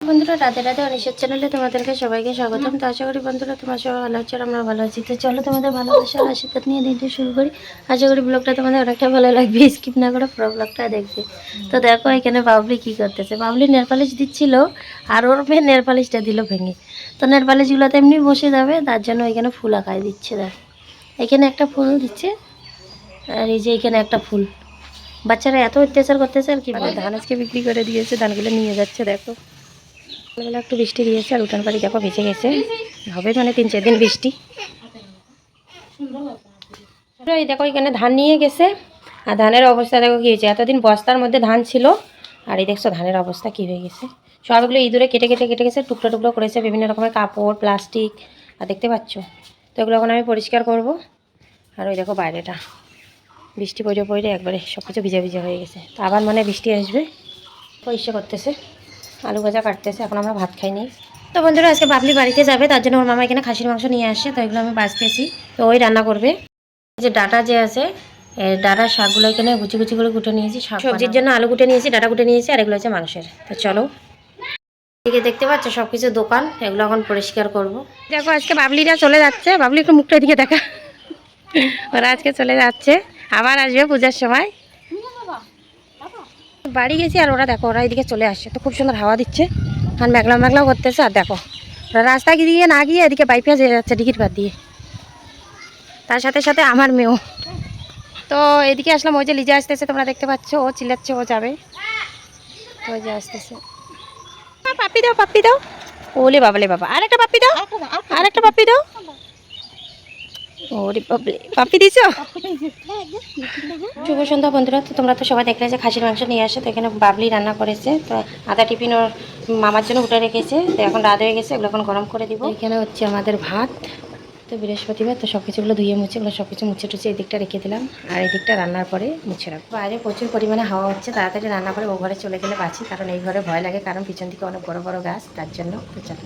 বন্ধুরা, রাধে রাধে অনিশের চ্যানেলে তোমাদেরকে সবাইকে স্বাগতম। তো আশা করি বন্ধুরা, তোমার সবাই ভালো হচ্ছে আমরা ভালো আছি। তো চলো তোমাদের ভালোবাসা আশীর্বাদ নিয়ে দিনটা শুরু করি। আশা করি ব্লগটা তোমাদের অনেকটা ভালো লাগবে। স্কিপ না করে পুরো ব্লগটা দেখবে। তো দেখো, এখানে বাবলি কি করতেছে। বাবলি নেল পালিশ দিচ্ছিল আর ওর মেয়ে নেল পালিশটা দিল ভেঙে। তো নেল পালিশগুলোতে এমনি বসে যাবে, তার জন্য এখানে ফুল আঁকায় দিচ্ছে, দেখ। এখানে একটা ফুল দিচ্ছে, আর এই যে এখানে একটা ফুল। বাচ্চারা এত অত্যাচার করতেছে আর কি ধান আজকে বিক্রি করে দিয়েছে, ধানগুলো নিয়ে যাচ্ছে, দেখো। সকালবেলা একটু বৃষ্টি দিয়েছে, আর উঠান বাড়ি দেখো ভেসে গেছে। হবে মানে তিন চার দিন বৃষ্টি। তো এই দেখো এখানে ধান নিয়ে গেছে, আর ধানের অবস্থা দেখো কী হয়েছে? এতদিন বস্তার মধ্যে ধান ছিল, আর এই দেখছ ধানের অবস্থা কী হয়ে গেছে? সবগুলো ইঁদুরে কেটে কেটে কেটে গেছে, টুকরো টুকরো করেছে, বিভিন্ন রকমের কাপড়, প্লাস্টিক, আর দেখতে পাচ্ছ? তো এগুলো এখন আমি পরিষ্কার করব। আর ওই দেখো বাইরেটা, বৃষ্টি পড়ে পড়ে একবারে সব কিছু ভিজা ভিজা হয়ে গেছে। তো আবার মানে বৃষ্টি আসবে। পরিষ্কার করতেছে। আলু ভাজা কাটতেছে এখন আমরা ভাত খাইনি। তো বন্ধুরা আজকে বাবলি বাড়িতে যাবে তার জন্য ওর মামা এখানে খাসির মাংস নিয়ে আসছে তো এগুলো আমি বাঁচতেছি। তো ওই রান্না করবে। যে ডাটা যে আছে ডাটার শাকগুলো এখানে গুচি গুচি করে কুটে নিয়েছি শাক সবজির জন্য আলু কুটে নিয়েছি ডাটা কুটে নিয়েছি আর এগুলো হচ্ছে মাংসের। তো চলো। এদিকে দেখতে পাচ্ছ সব কিছু দোকান এগুলো এখন পরিষ্কার করব। দেখো আজকে বাবলিরা চলে যাচ্ছে। বাবলি একটু মুখটা এদিকে দেখা। ওরা আজকে চলে যাচ্ছে আবার আসবে পূজার সময়। বাড়ি গেছি আর ওরা দেখো ওরা এদিকে চলে আসছে। তো খুব সুন্দর হাওয়া দিচ্ছে। আর মেঘলা মেঘলাও করতেছে আর দেখো ওরা রাস্তা গিয়ে না গিয়ে এদিকে বাইপে যেয়ে যাচ্ছে টিকিট বাদ দিয়ে। তার সাথে সাথে আমার মেয়েও। তো এদিকে আসলাম ওই যে লিজা আসতেছে তোমরা দেখতে পাচ্ছ ও চিল্লাচ্ছে ও যাবে। তো ওই যে আসতেছে। পাপ্পি দাও পাপ্পি দাও। ওলে বাবালে বাবা আর একটা পাপ্পি দাও আর একটা পাপ্পি দাও। ওরে বাবলে পাপ্পি দিছো শুভ সন্ধ্যা বন্ধুরা তো তোমরা তো সবাই দেখলে যে খাসির মাংস নিয়ে আসে তো এখানে বাবলি রান্না করেছে তো আদা টিফিন ওর মামার জন্য উঠে রেখেছে তো এখন রাত হয়ে গেছে এগুলো এখন গরম করে দিব। এখানে হচ্ছে আমাদের ভাত তো বৃহস্পতিবার তো সব কিছুগুলো ধুয়ে মুছে এগুলো সব কিছু মুছে টুছে এই দিকটা রেখে দিলাম আর এই দিকটা রান্নার পরে মুছে রাখব। বাইরে প্রচুর পরিমাণে হাওয়া হচ্ছে তাড়াতাড়ি রান্না করে ও ঘরে চলে গেলে বাঁচি কারণ এই ঘরে ভয় লাগে কারণ পিছন দিকে অনেক বড় বড় গাছ তার জন্য তো চলো।